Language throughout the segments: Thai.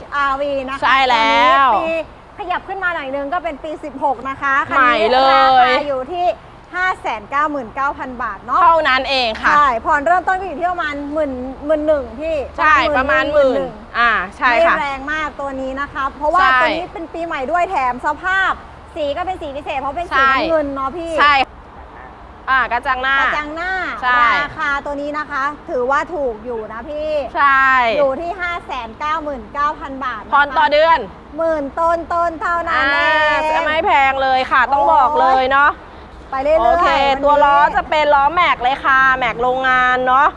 Honda HRV นะคะใช่แล้วตัวนี้ปีขยับขึ้นมาหน่อยนึงก็เป็นปี 16 นะคะคันใหม่นี้เลยราคาอยู่ที่ 599,000 บาทเนาะเท่านั้นเองค่ะ ใช่ผ่อนเริ่มต้นก็อยู่ที่ประมาณหมื่นหมื่นหนึ่งพี่ใช่ประมาณหมื่นอ่าใช่ไม่ค่ะแรงมากตัวนี้นะคะ เพราะว่าใช่ ตัวนี้เป็นปีใหม่ด้วยแถมสภาพ สีก็เป็นสีพิเศษเพราะเป็นสีใช่น้ำเงินเนาะพี่ ใช่ อ่ากระจังหน้า กระจังหน้าใช่ ราคาตัวนี้นะคะ ถือว่าถูกอยู่นะพี่ ใช่อยู่ที่ 599,000 บาทะคะผ่อนต่อเดือนหมื่นต้นต้นๆเท่านั้นอ่าเองจะไม่แพงเลยค่ะ ต้องโอ้ยบอกเลยเนาะ ไปเรื่อยๆโอเควันนี้ตัวล้อจะเป็นล้อแม็กเลยค่ะ แม็กโรงงานเนาะ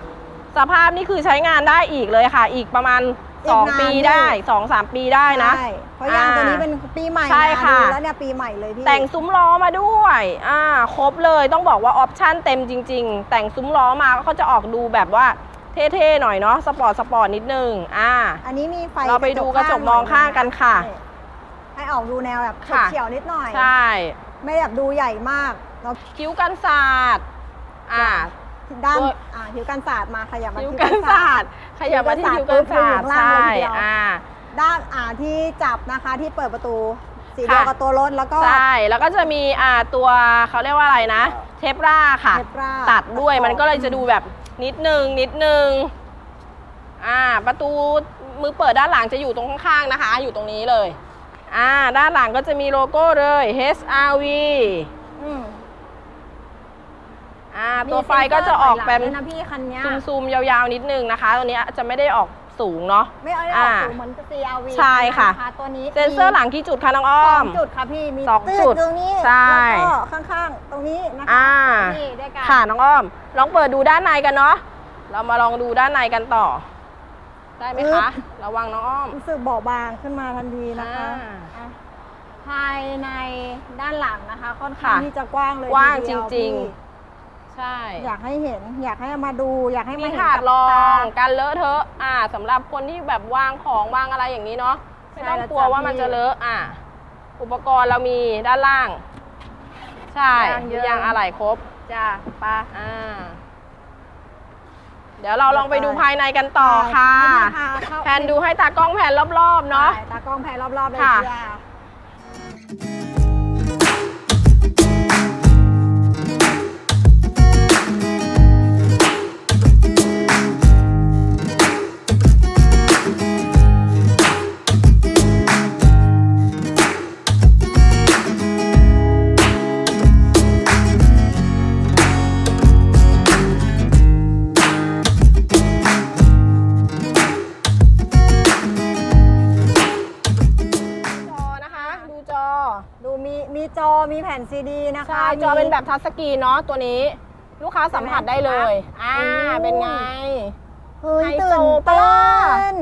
สภาพนี่คือใช้งานได้อีกเลยค่ะ อีกประมาณ อีกนาน2ปีได้2-3ปีได้นะใช่เพราะยางตัวนี้เป็นปีใหม่ใช่นค่ะดูแล้วเนี่ยปีใหม่เลยพี่แต่งซุ้มล้อมาด้วยอ่าครบเลยต้องบอกว่าออปชั่นเต็มจริง ๆ แต่งซุ้มล้อมาก็จะออกดูแบบว่าเท่ๆหน่อยเนาะสปอร์ตสปอร์ตนิดนึงอ่า อันนี้มีไฟเราไปดูกระจกมองข้างกันค่ะ ให้ออกดูแนวแบบค่ะเฉียวๆนิดหน่อยใช่ไม่แบบดูใหญ่มากแล้วคิ้วกันศาสตร์อ่าด้านตัวอ่า ผิวกันศาสตร์มาขยับมาคิ้วที่กันศาสตร์ขยับมาที่คิ้วกันศาสตร์คิ้วกันศาสตร์ใช่อยู่ข้างล่างเลยทีเดียวอ่าด้านอ่าที่จับนะคะที่เปิดประตูสีค่ะเดียวกับตัวรถแล้วก็ใช่แล้วก็จะมีอ่าตัวเขาเรียกว่าอะไรนะ เทปราค่ะเทปราตัดด้วยตัดมันก็เลยจะดูแบบนิดนึงนิดนึงอ่าประตูมือเปิดด้านหลังจะอยู่ตรงข้างๆนะคะ อยู่ตรงนี้เลยอ่าด้านหลังก็จะมีโลโก้เลย HRV อืมอ่าตัวไฟก็จะออกเป็นมีซ็นเซอร์ถอยหลังด้วยนะพี่คันเนี้ยซูมๆ ยาวๆ นิดนึงนะคะ ตัวนี้จะไม่ได้ออกสูงเนาะ ไม่เอาได้ออกอ่าสูงเหมือน CRV ใช่ค่ะ นตัวนี้เซ็นเซอร์หลังกี่จุดคะน้องอ้สอองมจุดค่ะพี่ มีสองตืจุดตรงนี้ใช่ แล้วก็ข้างๆ ตรงนี้นะคะอ่า นี่ด้วยกันค่ะน้องอ้อม ลองเปิดดูด้านในกันเนาะ เรามาลองดูด้านในกันต่อ ได้ไหมคะ ระวังน้องอ้อม รู้สึกเบาบางขึ้นมาทันทีนะคะอ่า อะภายในด้านหลังนะคะ ค่อนข้างค่ะที่จะกว้างเลยกว้างทีเดียวจริง พี่ ใช่อยากให้เห็น อยากให้เอามาดู อยากให้มีมาเห็นถาดกับรอตา งกันเลอะเทอะอ่าสำหรับคนที่แบบวางของวางอะไรอย่างนี้เนาะไม่ต้องใช่แล้วกลัวจ้ะว่ามันพี่จะเลอะอ่าอุปกรณ์เรามีด้านล่าง ใช่ยางเยอะยางอะไหล่ครบจ้าปะอ่าเดี๋ยวเราลองไปดูภายในกันต่อค่ะนี่พาเข้าแผนดูให้ตากล้องแผนรอบๆเนาะใช่ตากล้องแพนรอบๆเลยค่ะ จ้า มีจอมีแผ่นซีดีนะคะใช่จอเป็นแบบทัชสกรีนเนาะตัวนี้ ลูกค้าสัมผัสได้เลย อ่าโอ้เป็นไง เฮ้ยไฮโซตื่นปะเต้ล่ะน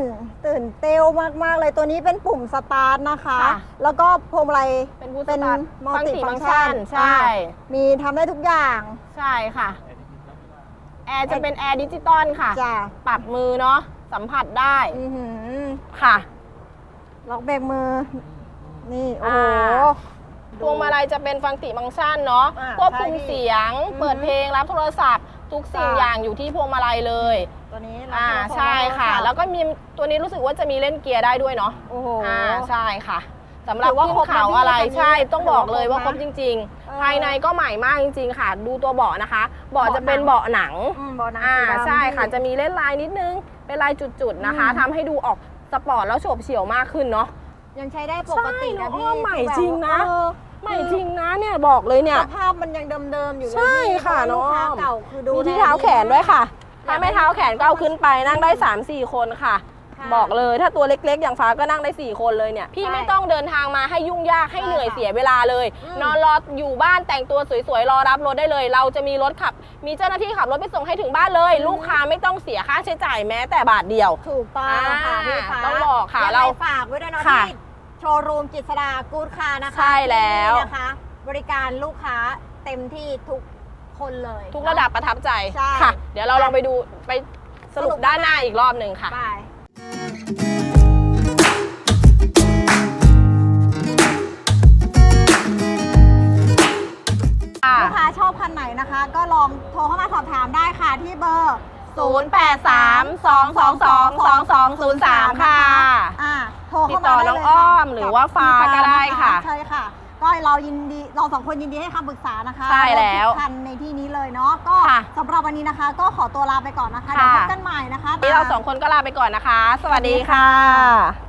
ตื่นเต้วมากๆเลยตัวนี้เป็นปุ่มสตาร์ทนะคะ ค่ะ แล้วก็พวงมาลัย เป็นผู้สเป็นตาร์ทมัลฟังติสีฟัฟังงก์ก์ชัชันนใช่มีทำได้ทุกอย่างใช่ค่ะ แอร์จะเป็นแอร์ดิจิตอลค่ะ จ้ะปรับมือเนาะ สัมผัสได้ อื้อหือค่ะ ล็อกเบรกมือ นี่ โอ้อ่าโห พวงมาลัยจะเป็นฟังติฟังก์ชันเนาะอ่าควบคุมใช่พี่เสียงอือฮึเปิดเพลงรับโทรศัพท์ ทุกสิ่งค่ะ อย่างอยู่ที่พวงมาลัยเลย ตัวนี้อ่าใช่ค่ะ แล้วก็มีตัวนี้รู้สึกว่าจะมีเล่นเกียร์ได้ด้วยเนาะโอ้โห อ่าใช่ค่ะสำหรับถือว่าขึ้นเขาอะไรครบนะพี่ใช่คันนี้ต้องบอกเลยว่าถือครว่าบครบจริง เออๆ ภายในก็ใหม่มากจริง ๆ ค่ะ ดูตัวเบาะนะคะเบาะเบาะจะเป็นหนังเบาะหนัง อืมบอลนังอ่าสีดำ ใช่ค่ะพี่จะมีเล่นลายนิดนึง เป็นลายจุดๆนะคะอืม ทำให้ดูออกสปอร์ตแล้วโฉบเฉี่ยวมากขึ้นเนาะ ยังใช้ได้ปกติใช่นะพี่เนอะใหม่คือแบบจริงนะ เออใหม่จริงนะเนี่ยบอกเลยเนี่ย สภาพมันยังเดิมๆอยู่เลยใช่พี่ค่ะเพราว่าลูกค้าน้องเก่าคือดูมีที่แลเท้าแขนด้วยค่ะอยาถ้ากไม่เท้าแขนก็เอาขึ้นไปนั่งได้ 3-4 คนค่ะ ค่ะ บอกเลยถ้าตัวเล็กๆ อย่างฟ้าก็นั่งได้ 4 คนเลยเนี่ย พี่ใช่ไม่ต้องเดินทางมาให้ยุ่งยากให้ใช่เหนื่อยค่ะเสียเวลาเลย อืม นอนรออยู่บ้านแต่งตัวสวยๆ รอรับรถได้เลย เราจะมีรถขับ มีเจ้าหน้าที่ขับรถไปส่งให้ถึงบ้านเลย ลูกค้าไม่ต้องเสียค่าใช้จ่ายแม้แต่บาทเดียว ถูกต้องค่ะอ่าพี่ฟ้าต้องบอกค่ะยังไงเราฝากไว้ด้วยเนาะค่ะที่ โชว์รูมกิษดากูดคานะคะใช่แล้วที่นี่นะคะ บริการลูกค้าเต็มที่ทุกคนเลยทุกระดับประทับใจใช่ค่ะ เดี๋ยวเราลองไปดูไปสรุสรุปปด้านหน้าอีกรอบหนึ่งค่ะไปค่ะลูกค้าชอบคันไหนนะคะ ก็ลองโทรเข้ามาสอบถามได้ค่ะที่เบอร์ 0832222203 ค่ะ อ่าโทรติดเข้าต่มาอได้น้องเลยอ้อค่ะมหรือว่าฟ้าก็ได้ค่ะ ใช่ค่ะ ก็เรายินดีเราสองคนยินดีให้คำปรึกษานะคะใช่แล้วรถทุกคันในที่นี้เลยเนาะก็ค่ะสำหรับวันนี้นะคะ ก็ขอตัวลาไปก่อนนะคะค่ะเดี๋ยวพบกันใหม่นะคะนี่เราสองคนก็ลาไปก่อนนะคะ สวัสดีค่ะ